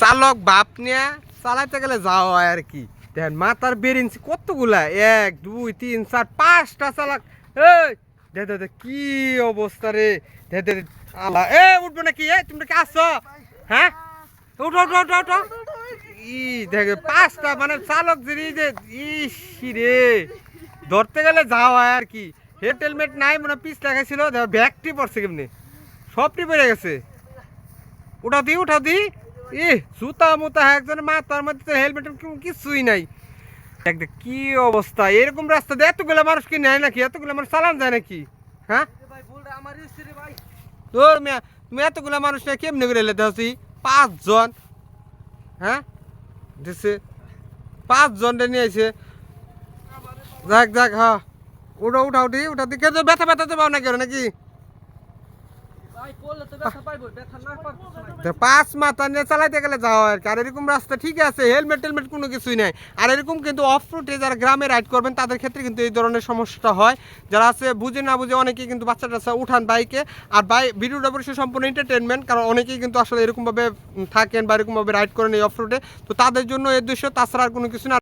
চালক বাপ নিয়ে চালাইতে গেলে যাওয়া হয় আর কি। দেখেন, মাথার বেরিয়েছি কতগুলা? এক, দুই, তিন, চার, পাঁচটা চালাক। দে দে কি অবস্থা রে? দে দে আল্লাহ। এ, উঠবো নাকি? এ, তুমি কি আসছো হ্যাঁ? উঠো উঠো উঠো উঠো ই, দেখে, পাঁচটা মানে চালক যিনি যে ইস রে। ধরতে গেলে যাওয়া আর কি। হেড হেলমেট নাই মানে পিস লাগাইছিল দেখো, ব্যাগটি পড়ছে কেমনি? সবটি পড়ে গেছে। উঠাও দি উঠাও দি। ই জুতা মুতা একজনের মাথার মধ্যে তো হেলমেট কিছুই নাই। দেখ কি অবস্থা এরকম রাস্তা দিয়ে এতগুলো মানুষ কি নেয় নাকি? এতগুলো মানুষ চালান যায় নাকি? হ্যাঁ? তোর মেয়া তুমি এতগুলো মানুষ নিয়ে কেমনে করে এলে দেখছি পাঁচজন। হ্যাঁ? দিছে। পাঁচজন নিয়ে আইছে। যাক যাক হ্যাঁ। উঠো উঠাও দি উঠাও দি। কেউ ব্যথা ব্যথা তো পাও নাকি নাকি ভাই পড়লে তো ব্যথা পাইবো ব্যথা না পাবো তো পাঁচ হয় আর এরকম রাস্তা আছে হেলমেট টেলমেট কোনো কিছুই নাই। আর এরকম কিন্তু অফ রুটে যারা গ্রামে রাইড করবেন, তাদের ক্ষেত্রে কিন্তু এই ধরনের হয়। যারা আছে, বুঝে না বুঝে অনেকেই কিন্তু উঠান বাইকে আর বাই সম্পূর্ণ এন্টারটেনমেন্ট কারণ অনেকেই কিন্তু আসলে এরকমভাবে থাকেন বা এরকমভাবে রাইড করেন এই অফ রুটে তো তাদের জন্য এই দৃশ্য, তাছাড়া আর কোনো কিছু না।